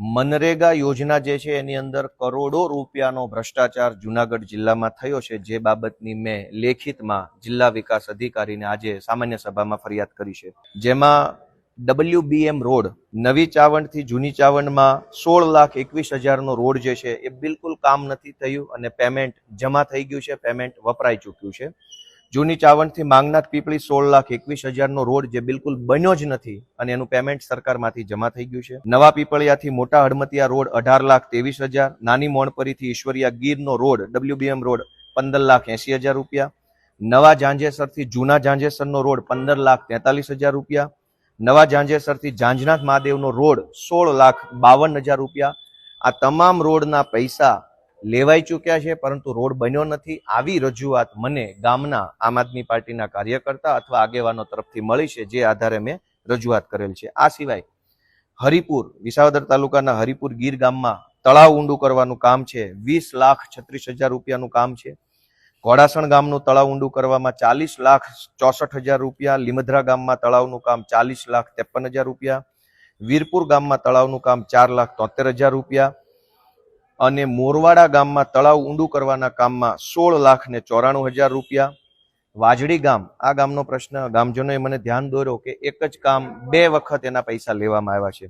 મનરેગા યોજના જે છે એની અંદર કરોડો રૂપિયાનો ભ્રષ્ટાચાર જુનાગઢ જિલ્લામાં થયો છે. જે બાબતની મેં લેખિતમાં જિલ્લા વિકાસ અધિકારીને આજે સામાન્ય સભામાં ફરિયાદ કરી છે. જેમાં ડબલ્યુબીએમ રોડ, નવી ચાવંડથી જૂની ચાવંડમાં સોળ લાખ એકવીસ હજારનો રોડ જે છે એ બિલકુલ કામ નથી થયું અને પેમેન્ટ જમા થઈ ગયું છે, પેમેન્ટ વપરાઈ ચૂક્યું છે. જૂની ચાવંડથી માંગનાથ પીપળી સોળ લાખ એકવીસ હજારનો રોડ જે બિલકુલ બન્યો જ નથી અને એનું પેમેન્ટ સરકારમાંથી જમા થઈ ગયું છે. નવા પીપળિયાથી મોટા હડમતિયા રોડ અઢાર લાખ ત્રેવીસ હજાર, નાની મોણપરીથી ઈશ્વરિયા ગીરનો રોડ ડબલ્યુબીએમ રોડ, પંદર લાખ એસી હજાર રૂપિયા. નવા જાંજેસરથી જૂના જાંજેસરનો રોડ, પંદર લાખ તેતાલીસ હજાર રૂપિયા. નવા જાંજેસરથી જાંજનાથ મહાદેવનો રોડ, સોળ લાખ બાવન હજાર રૂપિયા. આ તમામ રોડના પૈસા લેવાઈ ચૂક્યા છે, પરંતુ રોડ બન્યો નથી. આવી રજૂઆત મને ગામના, આમ આદમી પાર્ટીના કાર્યકર્તા અથવા આગેવાનો તરફથી મળી છે, જે આધારે મેં રજૂઆત કરેલ છે. આ સિવાય હરિપુર, વિસાવદર તાલુકાના હરિપુર ગીર ગામમાં તળાવ ઊંડું કરવાનું કામ છે. વીસ લાખ છત્રીસ હજાર રૂપિયાનું કામ છે. ઘોડાસણ ગામનું તળાવ ઊંડું કરવામાં ચાલીસ લાખ ચોસઠ હજાર રૂપિયા. લીમધરા ગામમાં તળાવનું કામ ચાલીસ લાખ ત્રેપન હજાર રૂપિયા. વીરપુર ગામમાં તળાવનું કામ ચાર લાખ તોતેર હજાર રૂપિયા. અને મોરવાડા ગામમાં તળાવ ઊંડું કરવાના કામમાં સોળ લાખ ને ચોરાણું હજાર રૂપિયા. વાજડી ગામ, આ ગામનો પ્રશ્ન, ગામજનોએ મને ધ્યાન દોર્યો કે એક જ કામ બે વખત એના પૈસા લેવામાં આવ્યા છે.